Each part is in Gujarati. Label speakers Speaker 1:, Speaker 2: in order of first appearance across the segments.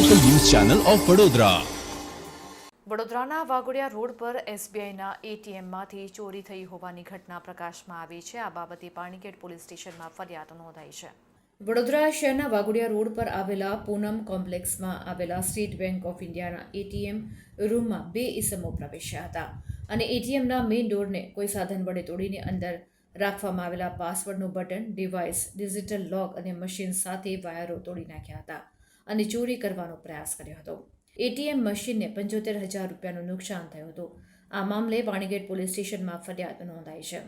Speaker 1: ચેનલ ઓફ વડોદરા
Speaker 2: વડોદરાના વાઘોડિયા રોડ પર એસબીઆઈના એટીએમમાંથી ચોરી થઈ હોવાની ઘટના પ્રકાશમાં આવી છે. આ બાબતે પાણીગેટ પોલીસ સ્ટેશનમાં ફરિયાદ નોંધાઈ છે. વડોદરા શહેરના વાઘોડિયા રોડ પર આવેલા પૂનમ કોમ્પ્લેક્સમાં આવેલા સ્ટેટ બેંક ઓફ ઇન્ડિયાના એટીએમ રૂમમાં બે ઇસમો પ્રવેશ્યા હતા અને એટીએમના મેઇન ડોરને કોઈ સાધન વડે તોડીને અંદર રાખવામાં આવેલા પાસવર્ડનું બટન ડિવાઇસ ડિજિટલ લોક અને મશીન સાથે વાયરો તોડી નાખ્યા હતા. અને ચોરી કરવાનો પ્રયાસ કર્યો હતો. એટીએમ મશીનને પંચોતેર હજાર રૂપિયાનું નુકસાન થયું હતું. આ મામલે વાણીગેટ પોલીસ સ્ટેશનમાં ફરિયાદ નોંધાઈ છે.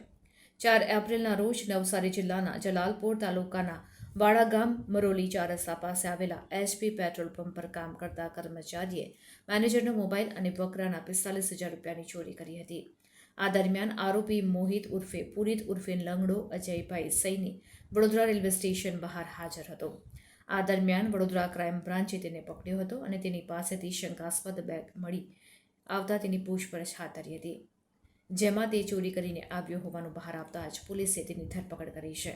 Speaker 2: ચાર એપ્રિલના રોજ નવસારી જિલ્લાના જલાલપોર તાલુકાના વાડા ગામ મરોલી ચાર રસ્તા પાસે આવેલા એચપી પેટ્રોલ પંપ પર કામ કરતા કર્મચારીએ મેનેજરનો મોબાઈલ અને વકરાના પિસ્તાલીસ હજાર રૂપિયાની ચોરી કરી હતી. આ દરમિયાન આરોપી મોહિત ઉર્ફે પુરીત ઉર્ફે લંગડો અજયભાઈ સૈની વડોદરા રેલવે સ્ટેશન બહાર હાજર હતો. આ દરમિયાન વડોદરા ક્રાઇમ બ્રાન્ચે તેને પકડ્યો હતો અને તેની પાસેથી શંકાસ્પદ બેગ મળી આવતા તેની પૂછપરછ હાથ ધરી હતી. જેમાં તે ચોરી કરીને આવ્યો હોવાનું બહાર આવતા જ પોલીસે તેની ધરપકડ કરી છે.